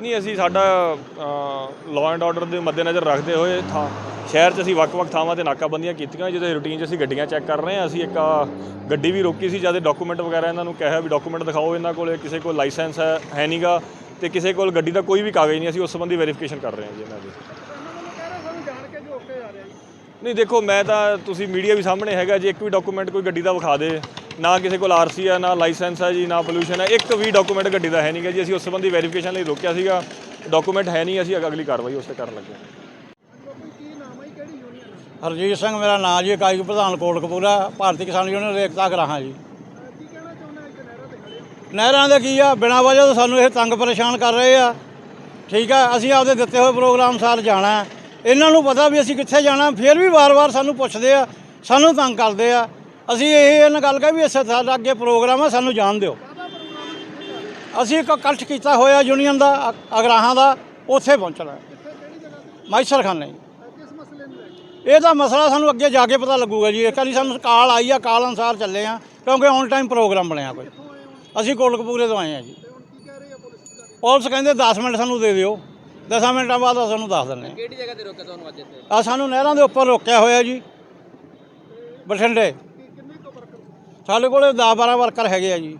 ਨਹੀਂ, ਅਸੀਂ ਸਾਡਾ ਲਾਅ ਐਂਡ ਆਰਡਰ ਦੇ ਮੱਦੇਨਜ਼ਰ ਰੱਖਦੇ ਹੋਏ ਥਾਂ, ਸ਼ਹਿਰ 'ਚ ਅਸੀਂ ਵੱਖ-ਵੱਖ ਥਾਵਾਂ ਤੇ ਨਾਕਾਬੰਦੀਆਂ ਕੀਤੀਆਂ, ਜਿਹਦੇ ਰੂਟੀਨ 'ਚ ਅਸੀਂ ਗੱਡੀਆਂ ਚੈੱਕ ਕਰ ਰਹੇ ਹਾਂ। ਅਸੀਂ ਇੱਕ ਗੱਡੀ ਵੀ ਰੋਕੀ ਸੀ ਜਦ ਡਾਕੂਮੈਂਟ ਵਗੈਰਾ ਇਹਨਾਂ ਨੂੰ ਕਿਹਾ ਵੀ ਡਾਕੂਮੈਂਟ ਦਿਖਾਓ ਇਹਨਾਂ ਕੋਲ, ਕਿਸੇ ਕੋਲ ਲਾਇਸੈਂਸ ਹੈ ਹੈ ਨਹੀਂਗਾ ਤੇ ਕਿਸੇ ਕੋਲ ਗੱਡੀ ਦਾ ਕੋਈ ਵੀ ਕਾਗਜ਼ ਨਹੀਂ, ਅਸੀਂ ਉਸ ਸੰਬੰਧੀ ਵੈਰੀਫਿਕੇਸ਼ਨ ਕਰ ਰਹੇ ਹਾਂ ਜੀ ਇਹਨਾਂ ਦੀ। ਨਹੀਂ, ਦੇਖੋ, ਮੈਂ ਤਾਂ, ਤੁਸੀਂ ਮੀਡੀਆ ਵੀ ਸਾਹਮਣੇ ਹੈਗਾ, ਜੇ ਇੱਕ ਵੀ ਡਾਕੂਮੈਂਟ ਕੋਈ ਗੱਡੀ ਦਾ ਵਿਖਾ ਦੇ ਨਾ ਕਿਸੇ ਕੋਲ ਆਰਸੀ ਆ, ਨਾ ਲਾਇਸੈਂਸ ਹੈ ਜੀ, ਨਾ ਪੋਲੂਸ਼ਨ ਹੈ ਇੱਕ ਵੀ ਡਾਕੂਮੈਂਟ ਗੱਡੀ ਦਾ ਹੈ ਨਹੀਂਗਾ ਜੀ। ਅਸੀਂ ਉਸ ਸੰਬੰਧੀ ਵੈਰੀਫਿਕੇਸ਼ਨ ਲਈ ਰੋਕਿਆ ਸੀਗਾ। ਡਾਕੂਮੈਂਟ ਹੈ ਨਹੀਂ ਅਸੀਂ ਅਗਲੀ ਕਾਰਵਾਈ ਉਸ ਤੇ ਕਰਨ ਲੱਗੇ ਹਰਜੀਤ ਸਿੰਘ ਮੇਰਾ ਨਾਮ ਜੀ, ਇਕਾਈ ਪ੍ਰਧਾਨ ਕੋਟਕਪੂਰਾ, ਭਾਰਤੀ ਕਿਸਾਨ ਯੂਨੀਅਨ ਏਕਤਾ ਗਰਾਹਾਂ ਜੀ। ਨਹਿਰਾਂ ਦੇ ਕੀ ਆ? ਬਿਨਾਂ ਵਜ੍ਹਾ ਤੋਂ ਸਾਨੂੰ ਇਹ ਤੰਗ ਪਰੇਸ਼ਾਨ ਕਰ ਰਹੇ ਆ। ਠੀਕ ਆ, ਅਸੀਂ ਆਪਦੇ ਦਿੱਤੇ ਹੋਏ ਪ੍ਰੋਗਰਾਮ ਸਾਰ ਜਾਣਾ ਇਹਨਾਂ ਨੂੰ ਪਤਾ ਵੀ ਅਸੀਂ ਕਿੱਥੇ ਜਾਣਾ, ਫਿਰ ਵੀ ਵਾਰ-ਵਾਰ ਸਾਨੂੰ ਪੁੱਛਦੇ ਆ, ਸਾਨੂੰ ਤੰਗ ਕਰਦੇ ਆ। ਅਸੀਂ ਇਹ ਇਹਨਾਂ ਗੱਲ ਕਹੀ ਵੀ ਇਸੇ ਸਾਡਾ ਅੱਗੇ ਪ੍ਰੋਗਰਾਮ ਆ ਸਾਨੂੰ ਜਾਣ ਦਿਓ। ਅਸੀਂ ਇੱਕ ਇਕੱਠ ਕੀਤਾ ਹੋਇਆ ਯੂਨੀਅਨ ਦਾ ਅ- ਅਗਰਾਹਾਂ ਦਾ ਉੱਥੇ ਪਹੁੰਚਣਾ ਮਾਈਸਰ ਖਾਨੇ ਕਿਸ ਮਸਲੇ ਇਹ ਸਾਨੂੰ ਅੱਗੇ ਜਾ ਕੇ ਪਤਾ ਲੱਗੂਗਾ ਜੀ। ਇੱਕ ਵਾਰੀ ਸਾਨੂੰ ਕਾਲ ਆਈ ਆ ਕਾਲ ਅਨੁਸਾਰ ਚੱਲੇ ਆ ਕਿਉਂਕਿ ਔਨ ਟਾਈਮ ਪ੍ਰੋਗਰਾਮ ਬਣਿਆ ਕੋਈ। ਅਸੀਂ ਕੋਟਕਪੂਰੇ ਤੋਂ ਆਏ ਆ ਜੀ। ਪੁਲਿਸ ਕਹਿੰਦੇ 10 ਮਿੰਟ ਸਾਨੂੰ ਦੇ ਦਿਓ। 10 ਮਿੰਟਾਂ ਬਾਅਦ ਅਸੀਂ ਤੁਹਾਨੂੰ ਦੱਸ ਦਿੰਦੇ ਕਿਹੜੀ ਜਗ੍ਹਾ ਤੇ ਰੋਕਿਆ ਤੁਹਾਨੂੰ ਅੱਜ ਇੱਥੇ? ਆ ਸਾਨੂੰ ਨਹਿਰਾਂ ਦੇ ਉੱਪਰ ਰੋਕਿਆ ਹੋਇਆ ਜੀ। ਬਠਿੰਡੇ। ਸਾਡੇ ਕੋਲੇ 10 12 ਵਰਕਰ ਹੈਗੇ ਆ ਜੀ।